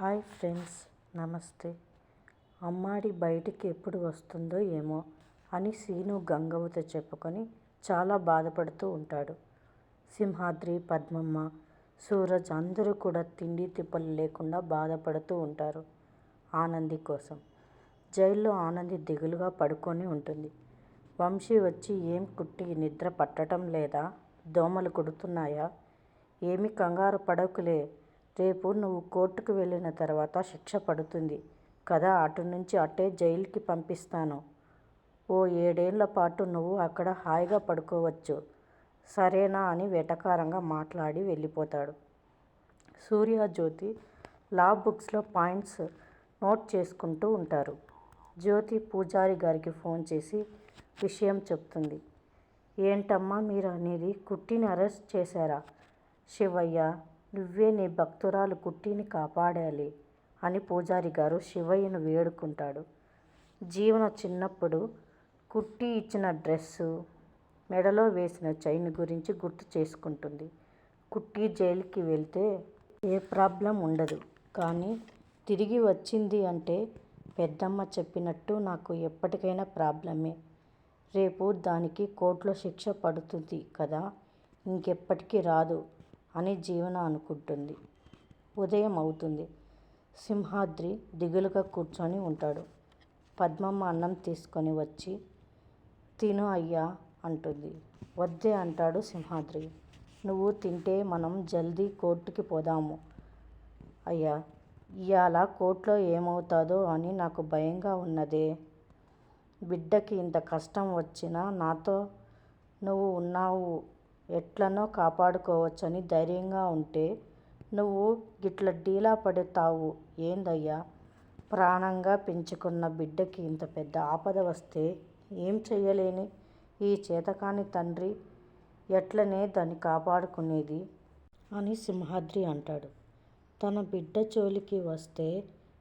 Hi friends నమస్తే. అమ్మాడి బయటికి ఎప్పుడు వస్తుందో ఏమో అని సీను గంగవ్వతో చెప్పుకొని చాలా బాధపడుతూ ఉంటాడు. సింహాద్రి పద్మమ్మ సూరజ్ అందరూ కూడా తిండి తిప్పలు లేకుండా బాధపడుతూ ఉంటారు ఆనంది కోసం. జైల్లో ఆనంది దిగులుగా పడుకొని ఉంటుంది. వంశీ వచ్చి ఏం కుట్టి నిద్ర పట్టడం లేదా? దోమలు కుడుతున్నాయా? ఏమి కంగారు పడకులే. రేపు నువ్వు కోర్టుకు వెళ్ళిన తర్వాత శిక్ష పడుతుంది. కదా అటు నుంచి అట్టే జైలుకి పంపిస్తాను. ఓ ఏడేళ్ళ పాటు నువ్వు అక్కడ హాయిగా పడుకోవచ్చు. సరేనా అని వెటకారంగా మాట్లాడి వెళ్ళిపోతాడు. సూర్య జ్యోతి లా బుక్స్లో పాయింట్స్ నోట్ చేసుకుంటూ ఉంటారు. జ్యోతి పూజారి గారికి ఫోన్ చేసి విషయం చెప్తుంది. ఏంటమ్మా మీరు అనేది కుట్టిని అరెస్ట్ చేశారా? శివయ్య నువ్వే నీ భక్తురాలు కుట్టిని కాపాడాలి అని పూజారి గారు శివయ్యను వేడుకుంటాడు. జీవన చిన్నప్పుడు కుట్టి ఇచ్చిన డ్రెస్సు మెడలో వేసిన చైన్ గురించి గుర్తు చేసుకుంటుంది. కుట్టి జైలుకి వెళ్తే ఏ ప్రాబ్లం ఉండదు. కానీ తిరిగి వచ్చింది అంటే పెద్దమ్మ చెప్పినట్టు నాకు ఎప్పటికైనా ప్రాబ్లమే. రేపు దానికి కోర్టులో శిక్ష పడుతుంది కదా ఇంకెప్పటికీ రాదు. అని జీవన అనుకుంటుంది. ఉదయం అవుతుంది. సింహాద్రి దిగులుగా కూర్చొని ఉంటాడు. పద్మమ్మ అన్నం తీసుకొని వచ్చి తిను అయ్యా అంటుంది. వద్దే అంటాడు సింహాద్రి. నువ్వు తింటే మనం జల్దీ కోర్టుకి పోదాము. అయ్యా ఇవాళ కోర్టులో ఏమవుతుందో అని నాకు భయంగా ఉన్నదే. బిడ్డకి ఇంత కష్టం వచ్చినా నాతో నువ్వు ఉన్నావు ఎట్లనో కాపాడుకోవచ్చని ధైర్యంగా ఉంటే నువ్వు గిట్ల డీలా పడతావు ఏందయ్యా? ప్రాణంగా పెంచుకున్న బిడ్డకి ఇంత పెద్ద ఆపద వస్తే ఏం చెయ్యలేని? ఈ చేతకాని తండ్రి ఎట్లనే దాన్ని కాపాడుకునేది? అని సింహాద్రి అంటాడు. తన బిడ్డ చోలికి వస్తే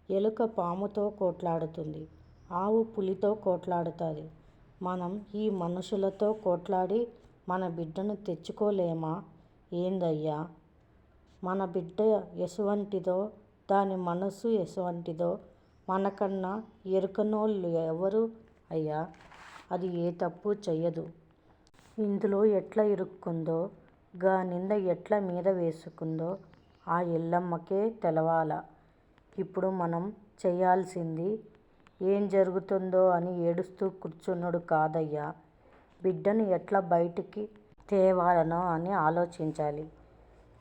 ఎలుక పాముతో కోట్లాడుతుంది ఆవు పులితో కోట్లాడుతుంది. మనం ఈ మనుషులతో కోట్లాడి మన బిడ్డను తెచ్చుకోలేమా? ఏందయ్యా? మన బిడ్డ ఎసువంటిదో దాని మనసు ఎసువంటిదో మనకన్నా ఎరుకనోళ్ళు ఎవరు అయ్యా? అది ఏ తప్పు చెయ్యదు. ఇందులో ఎట్లా ఇరుక్కుందో గా నింద ఎట్లా మీద వేసుకుందో ఆ ఎల్లమ్మకే తెలవాల. ఇప్పుడు మనం చేయాల్సింది ఏం జరుగుతుందో అని ఏడుస్తూ కూర్చున్నాడు కాదయ్యా. బిడ్డను ఎట్లా బయటికి తేవాలనో అని ఆలోచించాలి.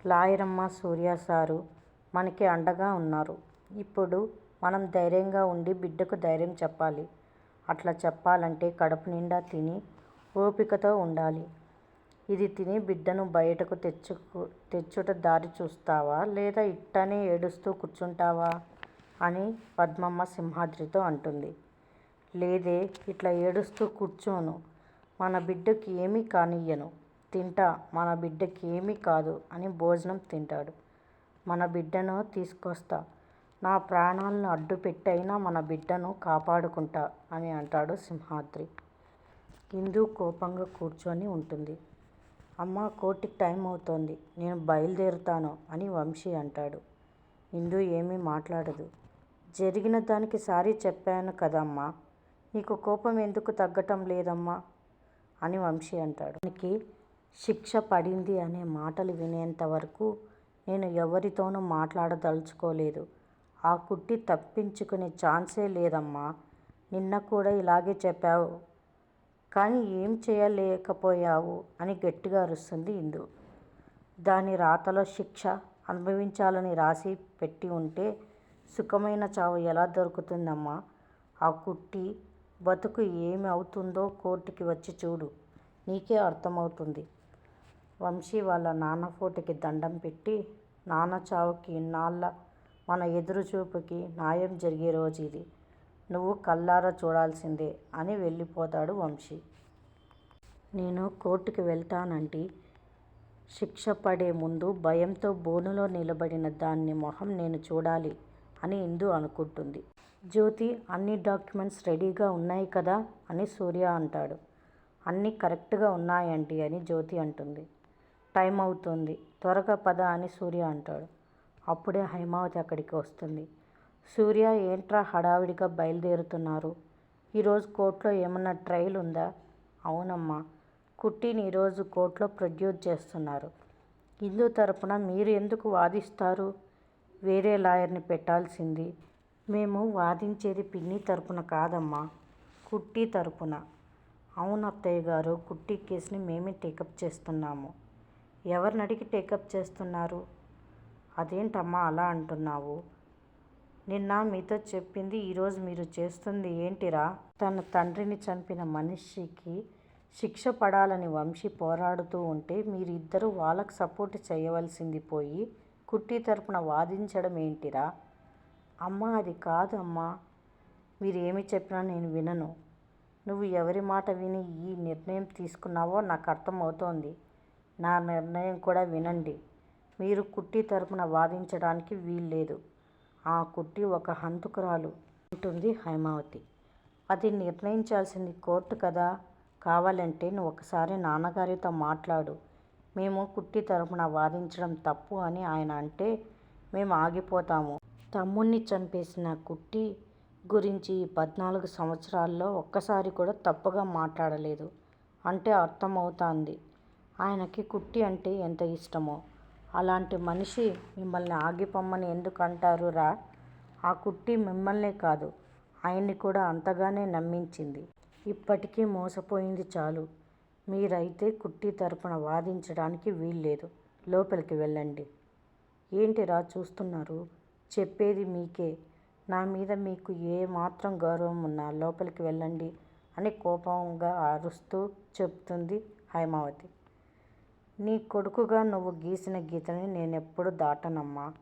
లాయరమ్మ సూర్య సారు మనకి అండగా ఉన్నారు. ఇప్పుడు మనం ధైర్యంగా ఉండి బిడ్డకు ధైర్యం చెప్పాలి. అట్లా చెప్పాలంటే కడుపు నిండా తిని ఓపికతో ఉండాలి. ఇది తిని బిడ్డను బయటకు తెచ్చుకు తెచ్చుట దారి చూస్తావా? లేదా ఇట్టనే ఏడుస్తూ కూర్చుంటావా? అని పద్మమ్మ సింహాద్రితో అంటుంది. లేదే ఇట్లా ఏడుస్తూ కూర్చోను. మన బిడ్డకి ఏమీ కానియ్యను. తింటా మన బిడ్డకి ఏమీ కాదు అని భోజనం తింటాడు. మన బిడ్డను తీసుకొస్తా. నా ప్రాణాలను అడ్డు పెట్టైనా మన బిడ్డను కాపాడుకుంటా అని అంటాడు సింహాద్రి. ఇందు కోపంగా కూర్చొని ఉంటుంది. అమ్మ కోర్టుకి టైం అవుతోంది. నేను బయలుదేరుతాను అని వంశీ అంటాడు. ఇందు ఏమీ మాట్లాడదు. జరిగిన దానికి సారీ చెప్పాను కదమ్మా. నీకు కోపం ఎందుకు తగ్గటం లేదమ్మా? అని వంశీ అంటాడు. దానికి శిక్ష పడింది అనే మాటలు వినేంత వరకు నేను ఎవరితోనూ మాట్లాడదలుచుకోలేదు. ఆ కుట్టి తప్పించుకునే ఛాన్సే లేదమ్మా. నిన్న కూడా ఇలాగే చెప్పావు. కానీ ఏం చేయలేకపోయావు అని గట్టిగా అరుస్తుంది ఇందు. దాని రాతలో శిక్ష అనుభవించాలని రాసి పెట్టి ఉంటే సుఖమైన చావు ఎలా దొరుకుతుందమ్మా? ఆ కుట్టి బతుకు ఏమి అవుతుందో కోర్టుకి వచ్చి చూడు. నీకే అర్థమవుతుంది. వంశీ వాళ్ళ నాన్న ఫోటోకి దండం పెట్టి నాన్న చావుకి ఇన్నాళ్ళ మన ఎదురుచూపుకి న్యాయం జరిగే రోజు ఇది. నువ్వు కళ్ళారా చూడాల్సిందే అని వెళ్ళిపోతాడు వంశీ. నేను కోర్టుకి వెళ్తానంటే. శిక్ష పడే ముందు భయంతో బోనులో నిలబడిన దాన్ని మొహం నేను చూడాలి అని ఇందు అనుకుంటుంది. జ్యోతి అన్ని డాక్యుమెంట్స్ రెడీగా ఉన్నాయి కదా అని సూర్య అంటాడు. అన్నీ కరెక్ట్గా ఉన్నాయండి అని జ్యోతి అంటుంది. టైం అవుతుంది త్వరగా పద అని సూర్య అంటాడు. అప్పుడే హైమావతి అక్కడికి వస్తుంది. సూర్య ఏంట్రా హడావిడిగా బయలుదేరుతున్నారు? ఈరోజు కోర్టులో ఏమన్నా ట్రయల్ ఉందా? అవునమ్మా కుట్టిని ఈరోజు కోర్టులో ప్రొడ్యూస్ చేస్తున్నారు. హిందూ తరపున మీరు ఎందుకు వాదిస్తారు? వేరే లాయర్ని పెట్టాల్సింది. మేము వాదించేది పిన్ని తరపున కాదమ్మా కుట్టి తరపున. అవును అత్తయ్య గారు కుట్టి కేసుని మేమే టేకప్ చేస్తున్నాము. ఎవరిని అడిగి టేకప్ చేస్తున్నారు? అదేంటమ్మా అలా అంటున్నావు? నిన్న మీతో చెప్పింది ఈరోజు మీరు చేస్తుంది ఏంటిరా? తన తండ్రిని చంపిన మనిషికి శిక్ష పడాలని వంశీ పోరాడుతూ ఉంటే మీరిద్దరూ వాళ్ళకు సపోర్ట్ చేయవలసింది పోయి కుట్టి తరపున వాదించడం ఏంటిరా? అమ్మా అది కాదమ్మా. మీరు ఏమి చెప్పినా నేను వినను. నువ్వు ఎవరి మాట విని ఈ నిర్ణయం తీసుకున్నావో నాకు అర్థమవుతోంది. నా నిర్ణయం కూడా వినండి. మీరు కుట్టి తరపున వాదించడానికి వీల్లేదు. ఆ కుట్టి ఒక హంతకురాలు అంటుంది హైమావతి. అది నిర్ణయించాల్సింది కోర్టు కదా. కావాలంటే నువ్వు ఒకసారి నాన్నగారితో మాట్లాడు. మేము కుట్టి తరపున వాదించడం తప్పు అని ఆయన అంటే మేము ఆగిపోతాము. తమ్ముణ్ణి చంపేసిన కుట్టి గురించి ఈ పద్నాలుగు సంవత్సరాల్లో ఒక్కసారి కూడా తప్పుగా మాట్లాడలేదు. అంటే అర్థమవుతోంది. ఆయనకి కుట్టి అంటే ఎంత ఇష్టమో. అలాంటి మనిషి మిమ్మల్ని ఆగిపోమ్మని ఎందుకు అంటారు రా? ఆ కుట్టి మిమ్మల్నే కాదు ఆయన్ని కూడా అంతగానే నమ్మించింది. ఇప్పటికీ మోసపోయింది చాలు. మీరైతే కుట్టి తరపున వాదించడానికి వీల్లేదు. లోపలికి వెళ్ళండి. ఏంటిరా చూస్తున్నారు? చెప్పేది మీకే. నా మీద మీకు ఏ మాత్రం గౌరవం ఉన్నా లోపలికి వెళ్ళండి అని కోపంగా అరుస్తూ చెప్తుంది హైమావతి. నీ కొడుకుగా నువ్వు గీసిన గీతని నేనెప్పుడు దాటనమ్మా.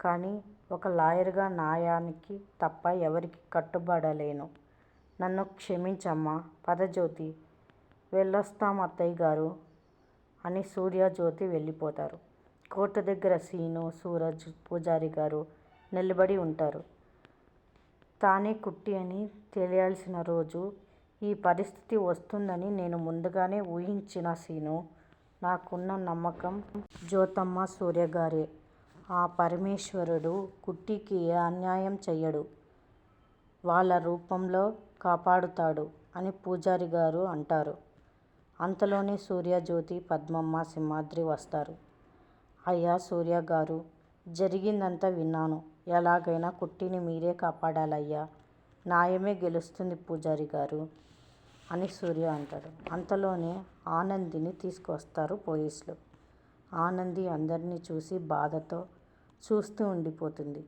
కానీ ఒక లాయర్గా న్యాయానికి తప్ప ఎవరికి కట్టుబడలేను. నన్ను క్షమించమ్మా పదజ్యోతి. వెళ్ళొస్తాం అత్తయ్య గారు అని సూర్య జ్యోతి వెళ్ళిపోతారు. కోర్టు దగ్గర సీను సూరజ్ పూజారి గారు నిలబడి ఉంటారు. తానే కుట్టి అని తెలియాల్సిన రోజు ఈ పరిస్థితి వస్తుందని నేను ముందుగానే ఊహించిన సీను. నాకున్న నమ్మకం జ్యోతమ్మ సూర్య గారే. ఆ పరమేశ్వరుడు కుట్టికి ఏ అన్యాయం చెయ్యడు. వాళ్ళ రూపంలో కాపాడుతాడు అని పూజారి గారు అంటారు. అంతలోనే సూర్యజ్యోతి పద్మమ్మ సింహాద్రి వస్తారు. అయ్యా సూర్య గారు జరిగిందంతా విన్నాను. ఎలాగైనా కుట్టిని మీరే కాపాడాలయ్యా. న్యాయమే గెలుస్తుంది పూజారి గారు అని సూర్య అంటాడు. అంతలోనే ఆనందిని తీసుకొస్తారు పోలీసులు. ఆనంది అందరినీ చూసి బాధతో చూస్తూ ఉండిపోతుంది.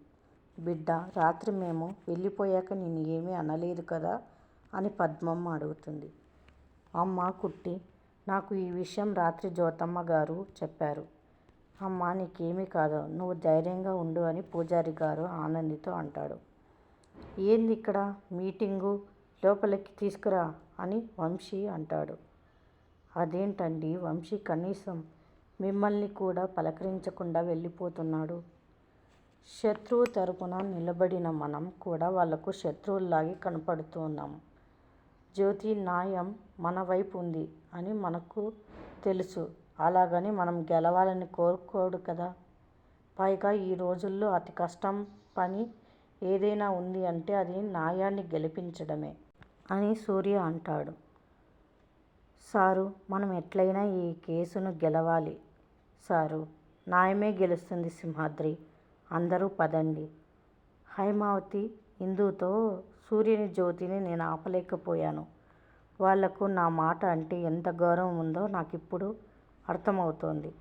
బిడ్డ రాత్రి మేము వెళ్ళిపోయాక నేను ఏమీ అనలేదు కదా? అని పద్మమ్మ అడుగుతుంది. అమ్మ కుట్టి నాకు ఈ విషయం రాత్రి జ్యోతమ్మ గారు చెప్పారు. అమ్మా నీకేమీ కాదు. నువ్వు ధైర్యంగా ఉండు అని పూజారి గారు ఆనందితో అంటాడు. ఏంది ఇక్కడ? మీటింగు? లోపలికి తీసుకురా అని వంశీ అంటాడు. అదేంటండి వంశీ కనీసం మిమ్మల్ని కూడా పలకరించకుండా వెళ్ళిపోతున్నాడు? శత్రువు తరపున నిలబడిన మనం కూడా వాళ్ళకు శత్రువుల్లాగే కనపడుతున్నాం. జ్యోతి న్యాయం మన వైపు ఉంది అని మనకు తెలుసు. అలాగని మనం గెలవాలని కోరుకోడు కదా. పైగా ఈ రోజుల్లో అతి కష్టం పని ఏదైనా ఉంది అంటే అది న్యాయాన్ని గెలిపించడమే అని సూర్య అంటాడు. సారు మనం ఎట్లయినా ఈ కేసును గెలవాలి. సారు న్యాయమే గెలుస్తుంది సింహాద్రి. అందరూ పదండి. హైమావతి ఇందుతో సూర్యుని జ్యోతిని నేను ఆపలేకపోయాను. వాళ్ళకు నా మాట అంటే ఎంత గౌరవం ఉందో నాకు ఇప్పుడు అర్థమవుతోంది.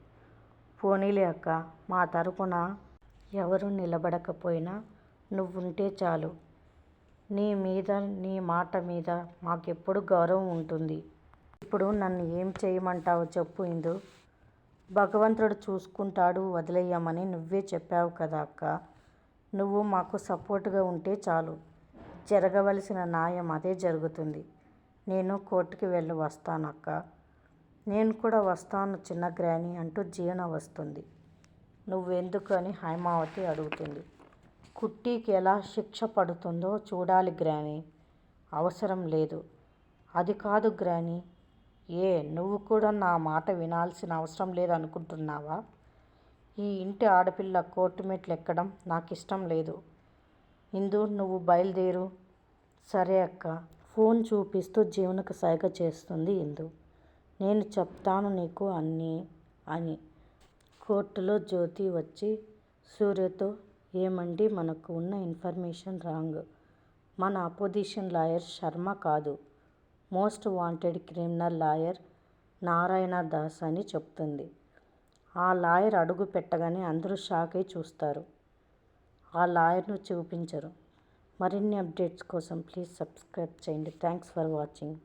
పోనీలే అక్క మా తరపున ఎవరు నిలబడకపోయినా నువ్వుంటే చాలు. నీ మీద నీ మాట మీద మాకెప్పుడు గౌరవం ఉంటుంది. ఇప్పుడు నన్ను ఏం చేయమంటావో చెప్పు ఇందు. భగవంతుడు చూసుకుంటాడు వదిలేయమని నువ్వే చెప్పావు కదా అక్క. నువ్వు మాకు సపోర్ట్గా ఉంటే చాలు. జరగవలసిన న్యాయం అదే జరుగుతుంది. నేను కోర్టుకి వెళ్ళి వస్తాను అక్క. నేను కూడా వస్తాను చిన్న గ్రాని అంటూ జీవన వస్తుంది. నువ్వెందుకు అని హైమావతి అడుగుతుంది. కుట్టీకి ఎలా శిక్ష పడుతుందో చూడాలి గ్రాని. అవసరం లేదు. అది కాదు గ్రాని. ఏ నువ్వు కూడా నా మాట వినాల్సిన అవసరం లేదనుకుంటున్నావా? ఈ ఇంటి ఆడపిల్ల కోర్టు మెట్లు ఎక్కడం నాకు ఇష్టం లేదు. ఇందు నువ్వు బయలుదేరు. సరే అక్క. ఫోన్ చూపిస్తూ జీవనకు సైగ చేస్తుంది ఇందు. నేను చెప్తాను నీకు అన్నీ అని. కోర్టులో జ్యోతి వచ్చి సూర్యతో ఏమండి మనకు ఉన్న ఇన్ఫర్మేషన్ రాంగ్. మన అపోజిషన్ లాయర్ శర్మ కాదు. Most wanted criminal lawyer Narayana Das అని చెప్తుంది. ఆ లాయర్ అడుగు పెట్టగానే అందరూ షాక్ అయి చూస్తారు. ఆ లాయర్ను చూపించరు. మరిన్ని అప్డేట్స్ కోసం ప్లీజ్ సబ్స్క్రైబ్ చేయండి. Thanks for watching.